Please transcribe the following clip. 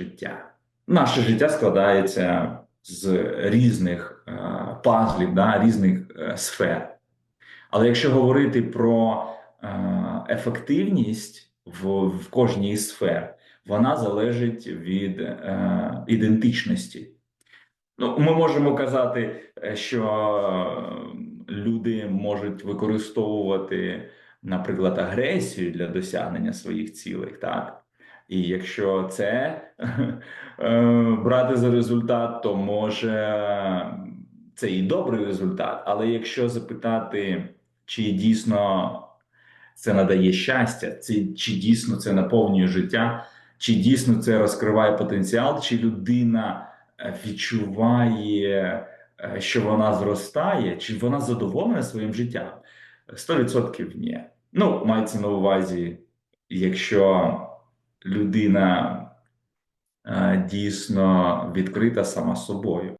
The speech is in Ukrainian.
життя. Наше життя складається з різних е, пазлів, да, різних е, сфер. Але якщо говорити про е, ефективність в, в кожній із сфер, вона залежить від е, ідентичності. Ну, ми можемо казати, е, що люди можуть використовувати, наприклад, агресію для досягнення своїх цілей, так? І якщо це е, брати за результат, то може це і добрий результат. Але якщо запитати, чи дійсно це надає щастя, чи, дійсно це наповнює життя, чи дійсно це розкриває потенціал, чи людина е, відчуває, е, що вона зростає, чи вона задоволена своїм життям? 100% ні. Ну, мається на увазі, якщо людина е, дійсно відкрита сама собою.